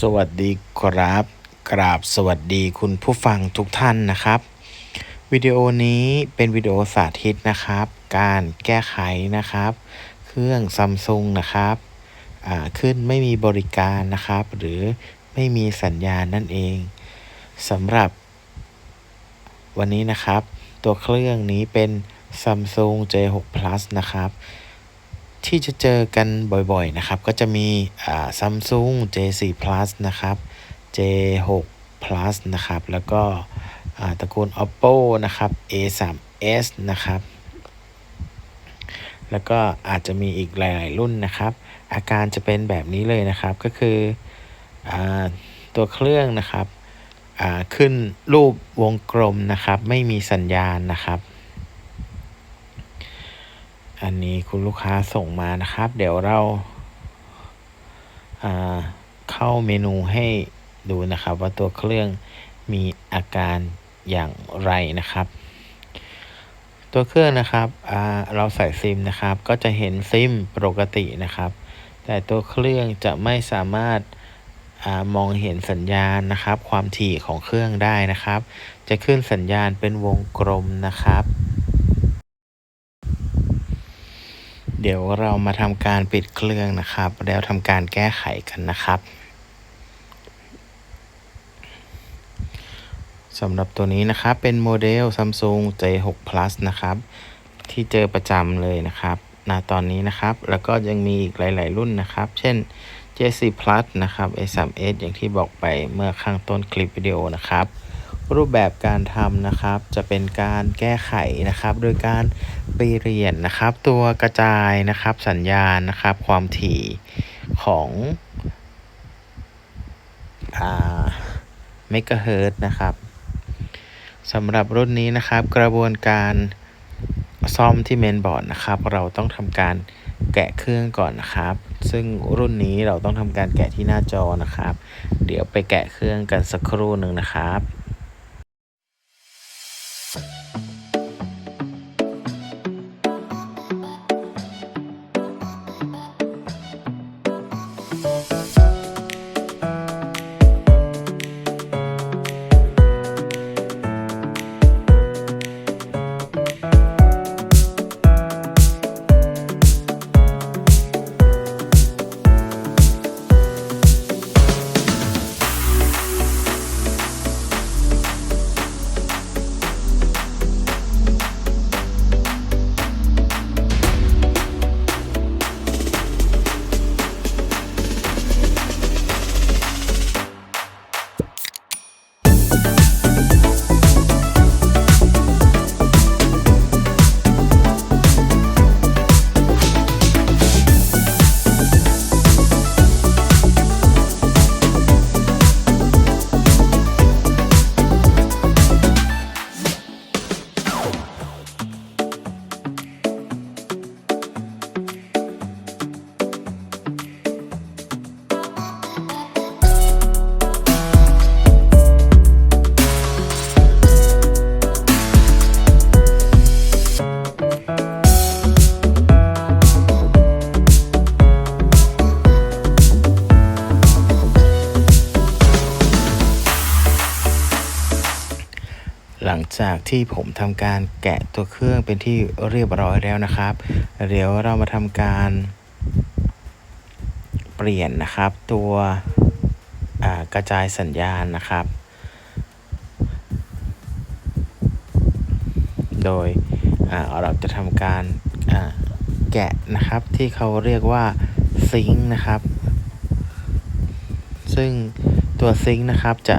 สวัสดีครับ กราบสวัสดีคุณผู้ฟังทุกท่านนะครับ วิดีโอนี้เป็นวิดีโอสาธิตนะครับ การแก้ไขนะครับ เครื่องซัมซุงนะครับอ่าขึ้นไม่มีบริการนะครับ หรือไม่มีสัญญาณนั่นเองสำหรับ วันนี้นะครับ ตัวเครื่องนี้เป็น Samsung J6 Plus นะครับ ที่จะเจอกันบ่อยๆนะครับ ก็จะมีอ่า Samsung J4 Plus นะครับ J6 Plus นะครับ แล้วก็ตระกูล Oppo นะครับ A3s นะครับ แล้วก็อาจจะมีอีกหลาย ๆ รุ่นนะครับ อาการจะเป็นแบบนี้เลยนะครับ ก็คืออตัวเครื่องนะครับขึ้นรูปวงกลมนะครับ ไม่มีสัญญาณนะครับ อันนี้คุณลูกค้าส่งมานะครับ เดี๋ยวเราาเข้าเมนูให้ดูนะครับ ว่าตัวเครื่องมีอาการอย่างไรนะครับ ตัวเครื่องนะครับเราใส่ซิมนะครับ ก็จะเห็นซิมปกตินะครับ แต่ตัวเครื่องจะไม่สามารถอามองเห็นสัญญาณนะครับ ความถี่ของเครื่องได้นะครับ จะขึ้นสัญญาณเป็นวงกลมนะครับ เดี๋ยวเรามาทำการปิดเครื่องนะครับ แล้วทำการแก้ไขกันนะครับสำหรับตัวนี้นะครับเป็นโมเดล Samsung J6 Plus นะครับ ที่เจอประจำเลยนะครับณตอนนี้นะครับ แล้วก็ยังมีอีกหลาย ๆ รุ่นนะครับ เช่น J4 Plus นะครับ A3s อย่างที่บอกไปเมื่อข้างต้นคลิปวิดีโอนะครับ รูปแบบการทำนะครับ จะเป็นการแก้ไขนะครับ โดยการเปลี่ยนนะครับ ตัวกระจายนะครับ สัญญาณนะครับ ความถี่ของเมกะเฮิร์ตนะครับสำหรับรุ่นนี้นะครับ กระบวนการซ่อมที่เมนบอร์ดนะครับ เราต้องทำการแกะเครื่องก่อนนะครับ ซึ่งรุ่นนี้เราต้องทำการแกะที่หน้าจอนะครับ เดี๋ยวไปแกะเครื่องกันสักครู่หนึ่งนะครับ จากที่ผมทำการแกะตัวเครื่องเป็นที่เรียบร้อยแล้วนะครับ เดี๋ยวเรามาทำการเปลี่ยนนะครับ ตัวกระจายสัญญาณนะครับ โดยเราจะทำการแกะนะครับที่เขาเรียกว่าซิงค์นะครับ ซึ่งตัวซิงค์นะครับจะ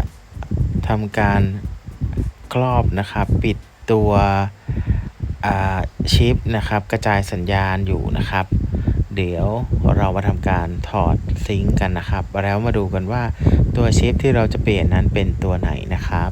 ทำการ ครอบนะครับ ปิดตัวชิปนะครับ กระจายสัญญาณอยู่นะครับ เดี๋ยวเรามาทำการถอดซิงค์กันนะครับ แล้วมาดูกันว่าตัวชิปที่เราจะเปลี่ยนนั้นเป็นตัวไหนนะครับ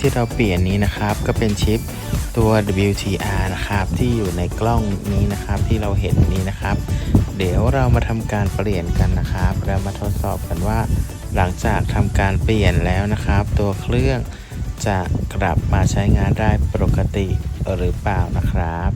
ที่เราเปลี่ยนนี้นะครับ ก็เป็นชิปตัว WTR นะครับ ที่อยู่ในกล้องนี้นะครับที่เราเห็นนี้นะครับ เดี๋ยวเรามาทำการเปลี่ยนกันนะครับ แล้วมาทดสอบกันว่า หลังจากทำการเปลี่ยนแล้วนะครับ ตัวเครื่องจะกลับมาใช้งานได้ปกติหรือเปล่านะครับ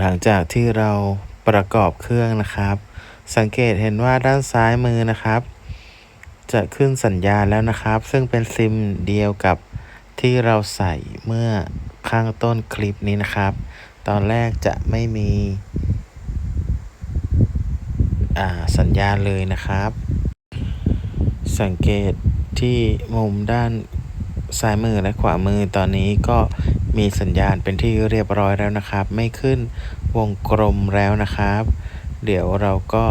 หลังจากที่เราประกอบเครื่องนะครับ สังเกตเห็นว่าด้านซ้ายมือนะครับ จะขึ้นสัญญาณแล้วนะครับ ซึ่งเป็นซิมเดียวกับที่เราใส่เมื่อข้างต้นคลิปนี้นะครับ ตอนแรกจะไม่มีสัญญาณเลยนะครับ สังเกตที่มุมด้านซ้ายมือและขวามือตอนนี้ก็ มีสัญญาณเป็นที่เรียบร้อยแล้วนะครับ ไม่ขึ้นวงกลมแล้วนะครับ เดี๋ยวเราก็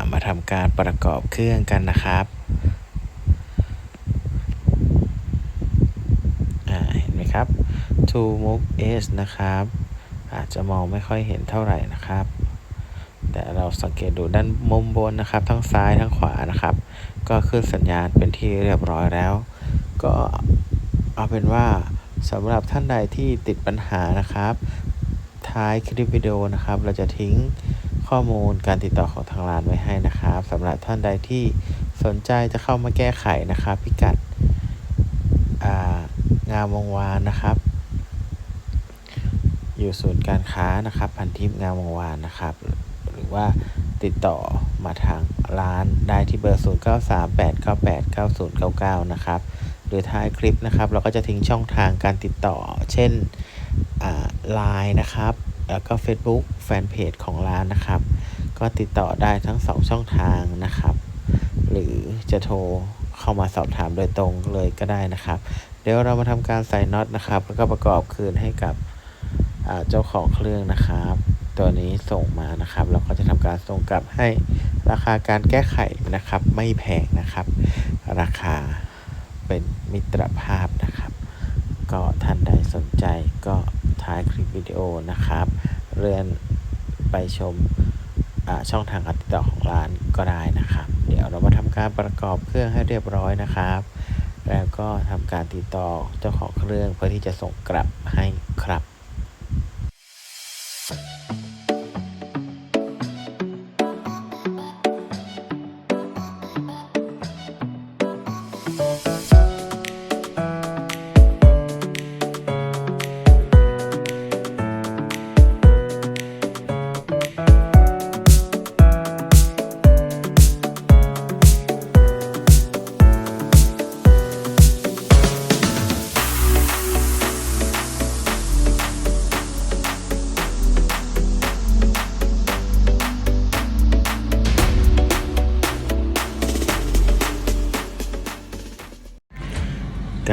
ามาทำการประกอบเครื่องกันนะครับเห็นไหมครับ To Move S นะครับ อาจจะมองไม่ค่อยเห็นเท่าไหร่นะครับ แต่เราสังเกตดูด้านมุมบนนะครับ ทั้งซ้ายทั้งขวานะครับ ก็ขึ้นสัญญาณเป็นที่เรียบร้อยแล้ว ก็เอาเป็นว่า สำหรับท่านใดที่ติดปัญหานะครับ ท้ายคลิปวิดีโอนะครับ เราจะทิ้งข้อมูลการติดต่อของทางร้านไว้ให้นะครับสำหรับท่านใดที่สนใจจะเข้ามาแก้ไขนะครับ พิกัดางามวงวานนะครับ อยู่ศูนย์การค้านะครับ พันทิพย์งามวงวานนะครับ หรือว่าติดต่อมาทางร้านได้ที่เบอร์ 0938989099 นะครับ หรือท้ายคลิปนะครับ เราก็จะทิ้งช่องทางการติดต่อ เช่นไลน์นะครับ แล้วก็ Facebook แฟนเพจของร้านนะครับ ก็ติดต่อได้ทั้ง 2 ช่องทางนะครับ หรือจะโทรเข้ามาสอบถามโดยตรงเลยก็ได้นะครับ เดี๋ยวเรามาทำการใส่น็อตนะครับ แล้วก็ประกอบคืนให้กับเจ้าของเครื่องนะครับ ตัวนี้ส่งมานะครับ เราก็จะทำการส่งกลับให้ราคาการแก้ไขนะครับ ไม่แพงนะครับ ราคา มิตรภาพนะครับ ก็ท่านใดสนใจก็ท้ายคลิปวิดีโอนะครับ เลื่อนไปชมช่องทางการติดต่อของร้านก็ได้นะครับ เดี๋ยวเรามาทำการประกอบเครื่องให้เรียบร้อยนะครับ แล้วก็ทำการติดต่อเจ้าของเครื่องเพื่อที่จะส่งกลับให้ครับ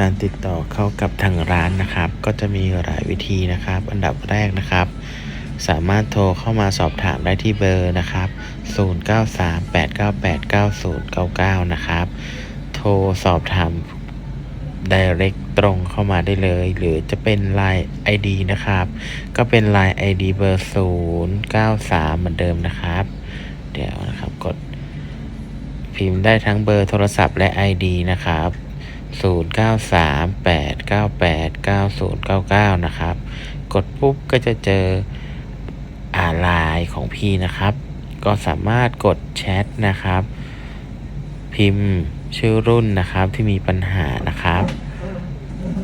การติดต่อเข้ากับทางร้านนะครับ ก็จะมีหลายวิธีนะครับ อันดับแรกนะครับ สามารถโทรเข้ามาสอบถามได้ที่เบอร์นะครับ 0938989099 นะครับ โทรสอบถาม direct ตรงเข้ามาได้เลย หรือจะเป็น Line ID นะครับ ก็เป็น Line ID เบอร์ 093 เหมือนเดิมนะครับ เดี๋ยวนะครับกดพิมพ์ได้ทั้งเบอร์โทรศัพท์และ ID นะครับ 0938989099นะครับ กดปุ๊บก็จะเจออ่าไลน์ของพี่นะครับ ก็สามารถกดแชทนะครับ พิมพ์ชื่อรุ่นนะครับที่มีปัญหานะครับ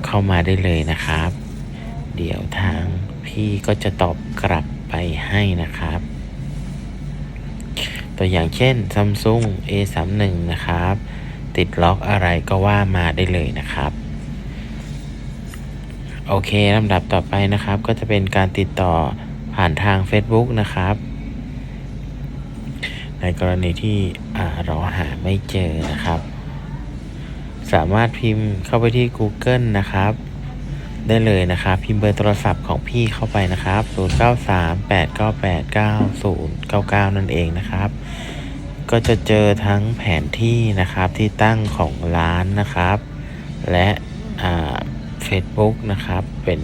เข้ามาได้เลยนะครับ เดี๋ยวทางพี่ก็จะตอบกลับไปให้นะครับ ตัวอย่างเช่น Samsung A31 นะครับ ติดล็อกอะไรก็ว่ามาได้เลยนะครับ โอเคลำดับต่อไปนะครับ ก็จะเป็นการติดต่อผ่านทาง Facebook นะครับ ในกรณีที่เราหาไม่เจอนะครับ สามารถพิมพ์เข้าไปที่ Google นะครับได้เลยนะครับ พิมพ์เบอร์โทรศัพท์ของพี่เข้าไปนะครับ 0938989099 นั่นเองนะครับ ก็จะเจอทั้งแผนที่นะครับที่ตั้งของร้านนะครับ และเฟซบุ๊กนะครับเป็น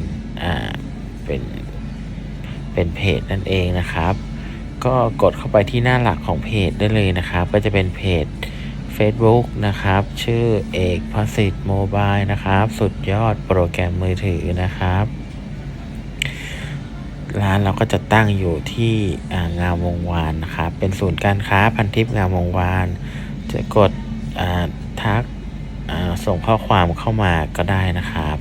เป็นเป็นเพจนั่นเองนะครับ ก็กดเข้าไปที่หน้าหลักของเพจได้เลยนะครับ ก็จะเป็นเพจ Facebook นะครับ ชื่อเอกพสิทธิ์โมบายนะครับ สุดยอดโปรแกรมมือถือนะครับานเราก็จะตั้งอยู่ที่งามวงวานนะครับเป็นศูนย์การค้าพันทิพย์งามวงวาน จะกดทักส่งข้อความเข้ามาก็ได้นะครับ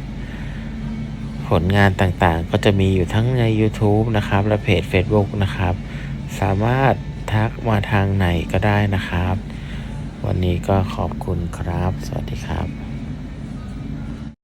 ผลงานต่างๆก็จะมีอยู่ทั้งใน YouTube นะครับ และเพจ Facebook นะครับ สามารถทักมาทางไหนก็ได้นะครับ วันนี้ก็ขอบคุณครับ สวัสดีครับ